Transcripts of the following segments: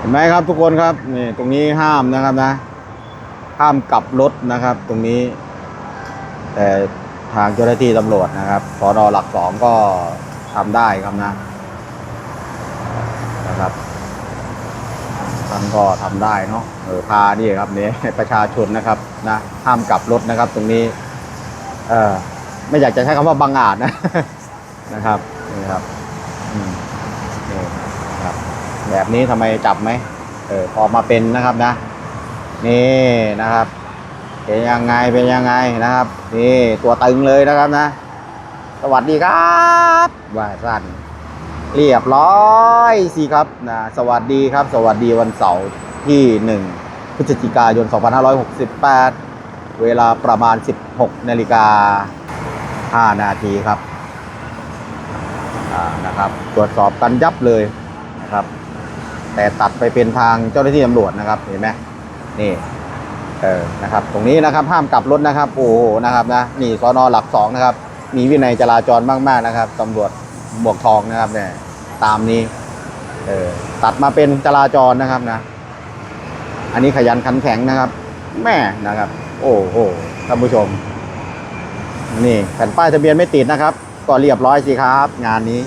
เห็นไหมครับทุกคนครับนี่ตรงนี้ห้ามนะครับนะ ห้ามกลับรถนะครับ ตรงนี้ แต่ทางเจ้าหน้าที่ตำรวจนะครับสอนอหลักสองก็ทำได้ครับนะนะครับท่านก็ทำได้เนาะเออพานี่ครับเนี่ยประชาชนนะครับนะห้ามกลับรถนะครับ ตรงนี้ เออไม่อยากจะใช้คำว่าบังอาจนะนะครับนี่ครับ อืมนี่นะครับ แบบนี้ทำไมจับไหมเออพอมาเป็นนะครับนะ นี่นะครับ เป็นยังไงเป็นยังไงนะครับ นี่ตัวตึงเลยนะครับนะ สวัสดีครับว่าสั้นเรียบร้อยสิครับนะสวัสดีครับ สวัสดีวันเสาร์ที่ 1 พฤศจิกายน 2568 เวลาประมาณ 16นาฬิกา5นาทีครับนะครับ ตรวจสอบกันยับเลยนะครับ แต่ตัดไปเป็นทางเจ้าหน้าที่ตำรวจนะครับเห็นไหมนี่เออนะครับ ตรงนี้นะครับห้ามกลับรถนะครับ โอ้โหนะครับนะนี่สอนอหลักสองนะครับ มีวินัยจราจรมากๆนะครับตำรวจหมวกทองนะครับเนี่ยตามนี้เออตัดมาเป็นจราจรนะครับนะ อันนี้ขยันขันแข็งนะครับ แม่นะครับ โอ้โหท่านผู้ชม นี่แผ่นป้ายทะเบียนไม่ติดนะครับ ก็เรียบร้อยสิครับ งานนี้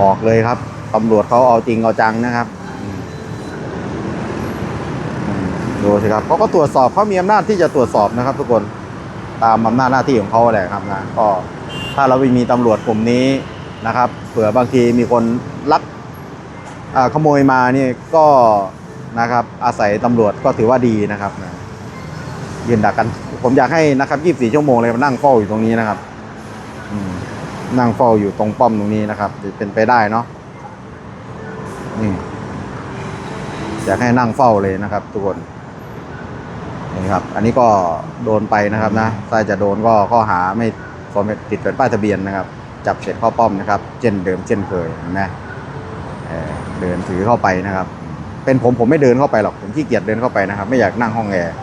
บอกเลยครับ ตำรวจเขาเอาจริงเอาจังนะครับดูสิครับเขาก็ตรวจสอบเขามีอำนาจที่จะตรวจสอบนะครับ ทุกคนตามอำนาจหน้าที่ของเขาแหละครับนะก็ถ้าเราไม่มีตำรวจกลุ่มนี้นะครับ เผื่อบางทีมีคนลักขโมยมานี่ก็นะครับอาศัยตำรวจก็ถือว่าดีนะครับนะยืนดักกัน ผมอยากให้นะครับ 24 ชั่วโมงเลยมานั่งเฝ้าอยู่ตรงนี้นะครับนั่งเฝ้าอยู่ตรงป้อมตรงนี้นะครับ เป็นไปได้เนาะ นี่อยากให้นั่งเฝ้าเลยนะครับ ทุกคนนี่ครับ อันนี้ก็โดนไปนะครับนะถ้าจะโดนก็ข้อหาไม่ฟอร์มติดเป็นป้ายทะเบียนนะครับ จับเสร็จเข้าป้อมนะครับเช่นเดิมเช่นเคยเห็นไหมเดินถือเข้าไปนะครับ เป็นผมผมไม่เดินเข้าไปหรอกผมขี้เกียจเดินเข้าไปนะครับ ไม่อยากนั่งห้องแอร์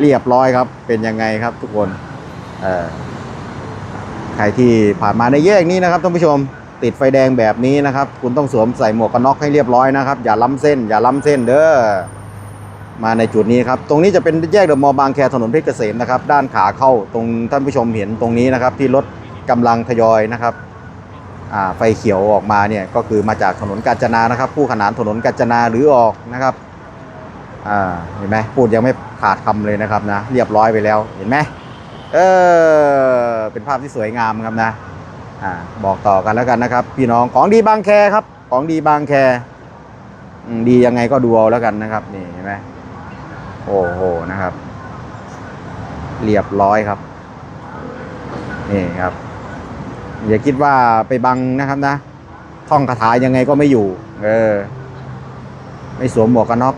เรียบร้อยครับ เป็นยังไงครับทุกคนเอใครที่ผ่านมาในแยกนี้นะครับท่านผู้ชม ติดไฟแดงแบบนี้นะครับ คุณต้องสวมใส่หมวกกันน็อกให้เรียบร้อยนะครับ อย่าล้ำเส้น อย่าล้ำเส้นเด้อมาในจุดนี้ครับ ตรงนี้จะเป็นแยกเดอะมอบางแคถนนเพชรเกษมนะครับ ด้านขาเข้าตรงท่านผู้ชมเห็นตรงนี้นะครับ ที่รถกำลังทยอยนะครับไฟเขียวออกมาเนี่ยก็คือมาจากถนนกาญจนานะครับ ผู้ขนานถนนกาญจนาหรือออกนะครับเห็นไหมพูดยังไม่ขาดคำเลยนะครับนะ เรียบร้อยไปแล้วเห็นไหมเออเป็นภาพที่สวยงามครับนะ อ่าบอกต่อกันแล้วกันนะครับ พี่น้องของดีบางแคครับ ของดีบางแคดียังไงก็ดูเอาแล้วกันนะครับนี่เห็นไหมโอ้โหนะครับ เรียบร้อยครับนี่ครับ อย่าคิดว่าไปบังนะครับนะ ท่องคาถายังไงก็ไม่อยู่ เออ ไม่สวมหมวกกันน็อก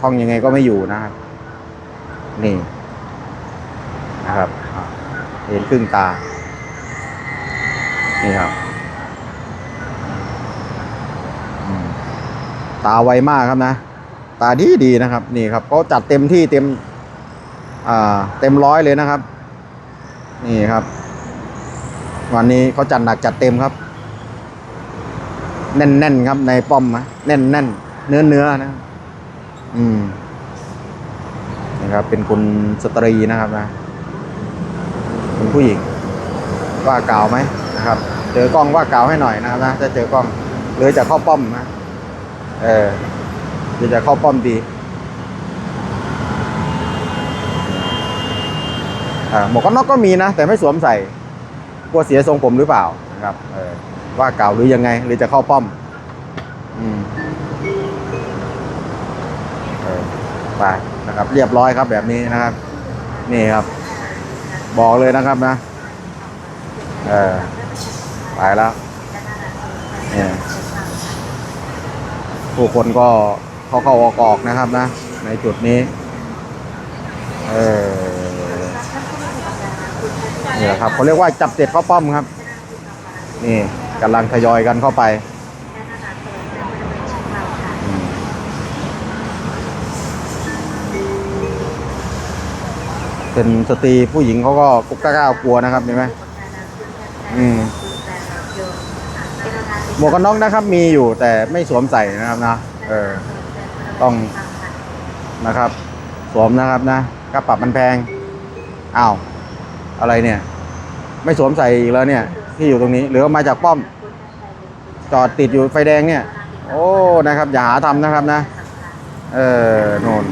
ท่องยังไงก็ไม่อยู่นะครับ นี่นะครับเห็นครึ่งตา นี่ครับ ตาไวมากครับนะ ตาดีดีนะครับ นี่ครับเขาจัดเต็มที่เต็มอ่าเต็มร้อยเลยนะครับ นี่ครับ วันนี้เขาจัดหนักจัดเต็มครับ แน่นๆครับในป้อมนะแน่นๆเนื้อเนื้อนะ อืมนี่ครับ เป็นคุณสตรีนะครับนะคุณผู้หญิงว่ากล่าวไหม นะครับ เจอกล้องว่ากล่าวให้หน่อยนะครับนะถ้าเจอกล้องหรือจะเข้าป้อมนะ เออหรือจะเข้าป้อมดีหมวกกันน็อกก็มีนะ แต่ไม่สวมใส่กลัวเสียทรงผมหรือเปล่านะครับเออว่าเก่าหรือยังไง หรือจะเข้าป้อม อืมเออไปนะครับ เรียบร้อยครับแบบนี้นะครับ นี่ครับ บอกเลยนะครับนะ เออ ไปแล้วเนี่ยผู้คนก็เขาเข้าออกออกนะครับนะ ในจุดนี้ เออนี่แหละครับเขาเรียกว่าจับเสร็จเข้าป้อมครับ นี่กำลังทยอยกันเข้าไปเป็นสตรีผู้หญิงเขาก็กุ๊กก้ากลัวนะครับเห็นไหมอืม หมวกกันน็อกนะครับมีอยู่แต่ไม่สวมใส่นะครับนะเออต้องนะครับ สวมนะครับนะค่าปรับมันแพงอ้าวอะไรเนี่ย ไม่สวมใส่อีกแล้วเนี่ย ที่อยู่ตรงนี้ หรือมาจากป้อม จอดติดอยู่ไฟแดงเนี่ย โอ้นะครับ อย่าหาทำนะครับนะ เออโน่น